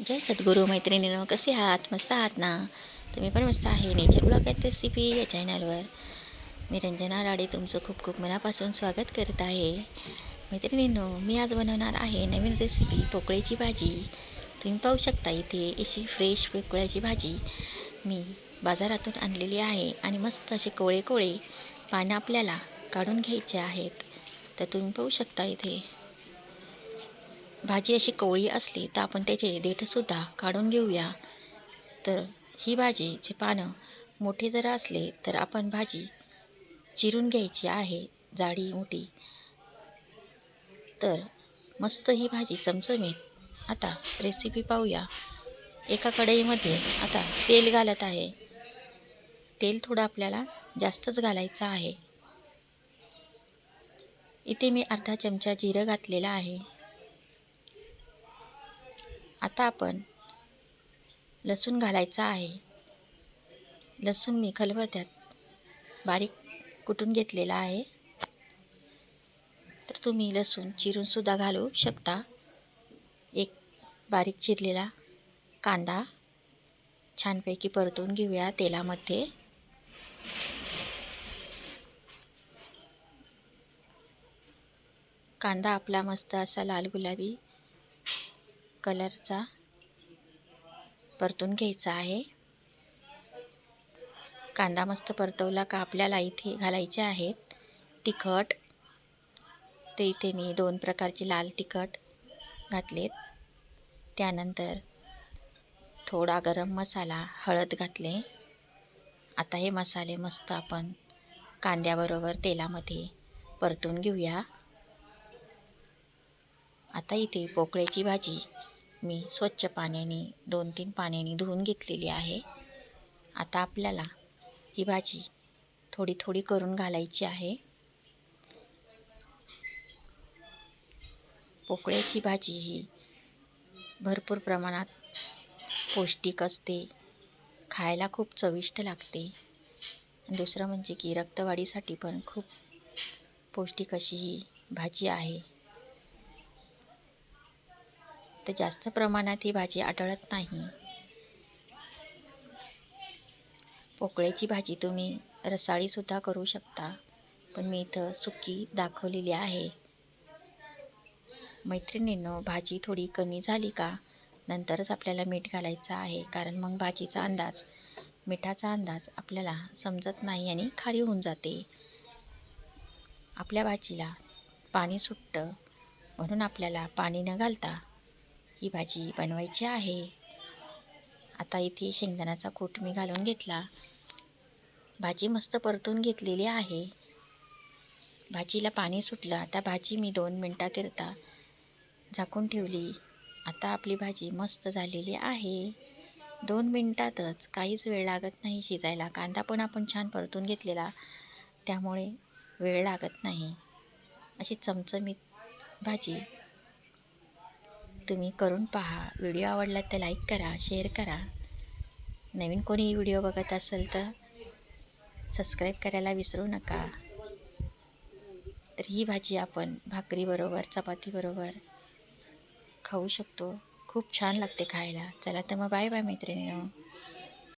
जय सद्गुरू मैत्रिणीनो कसे आहात? मस्त आहात ना? तुम्ही पण मस्त आहे. नेचर ब्लॉग अँड रेसिपी या चॅनलवर मी रंजना राडे तुमचं खूप खूप मनापासून स्वागत करत आहे. मैत्रिणींनो मी आज बनवणार आहे नवीन रेसिपी पोकळीची भाजी. तुम्ही पाहू शकता इथे अशी फ्रेश पोकळ्याची भाजी मी बाजारातून आणलेली आहे आणि मस्त असे कोळे कोळे पानं आपल्याला काढून घ्यायचे आहेत. तर तुम्ही पाहू शकता इथे. भाजी अशी कोवळी असली तर आपण त्याचे देठसुद्धा काढून घेऊया. तर ही भाजीचे पानं मोठे जर असले तर आपण भाजी चिरून घ्यायची आहे जाडी मोठी. तर मस्त ही भाजी चमचमीत. आता रेसिपी पाहूया. एका कढईमध्ये आता तेल घालत आहे. तेल थोडं आपल्याला जास्तच घालायचं आहे. इथे मी अर्धा चमचा जिरं घातलेला आहे. आता आपण लसूण घालायचा आहे. लसूण मी खलबत्यात बारीक कुटून घेतलेला आहे. तर तुम्ही लसूण चिरूनसुद्धा घालू शकता. एक बारीक चिरलेला कांदा छानपैकी परतून घेऊया तेलामध्ये. कांदा आपला मस्त असा लाल गुलाबी कलरचा परतून घ्यायचा आहे. कांदा मस्त परतवला का आपल्याला इथे घालायचे आहेत. तिखट. ते इथे मी दोन प्रकारचे लाल तिखट घातलेत. त्यानंतर थोडा गरम मसाला हळद घातले. आता हे मसाले मस्त आपण कांद्याबरोबर तेलामध्ये परतून घेऊया. आता इथे पोकळ्याची भाजी मी स्वच्छ पाण्याने दोन तीन पाण्याने धुवून घेतलेली आहे. आता आपल्याला ही भाजी थोडी थोडी करून घालायची आहे. पोकळ्याची भाजी ही भरपूर प्रमाणात पौष्टिक असते खायला खूप चविष्ट लागते. दुसरं म्हणजे की रक्तवाढीसाठी पण खूप पौष्टिक अशी ही भाजी आहे. तर जास्त प्रमाणात ही भाजी आढळत नाही. पोकळ्याची भाजी तुम्ही रसाळीसुद्धा करू शकता पण मी इथं सुकी दाखवलेली आहे. मैत्रिणींनो भाजी थोडी कमी झाली का? नंतरच आपल्याला मीठ घालायचं आहे कारण मग भाजीचा अंदाज मिठाचा अंदाज आपल्याला समजत नाही आणि खारी होऊन जाते. आपल्या भाजीला पाणी सुटतं म्हणून आपल्याला पाणी न घालता ही भाजी बनवायची आहे. आता इथे शेंगदाण्याचा कूट मी घालून घेतला. भाजी मस्त परतून घेतलेली आहे. भाजीला पाणी सुटलं. आता भाजी मी दोन मिनटाकरिता झाकून ठेवली. आता आपली भाजी मस्त झालेली आहे. दोन मिनटातच काहीच वेळ लागत नाही शिजायला. कांदा पण आपण छान परतून घेतलेला. त्यामुळे वेळ लागत नाही. अशी चमचमीत भाजी तुम्ही करून पहा. व्हिडिओ आवडला तर लाईक करा शेअर करा. नवीन कोणी व्हिडिओ बघत असेल तर सबस्क्राईब करायला विसरू नका. तर ही भाजी आपण भाकरीबरोबर चपातीबरोबर खाऊ शकतो. खूप छान लागते खायला. चला तर मग बाय बाय मैत्रिणीनं.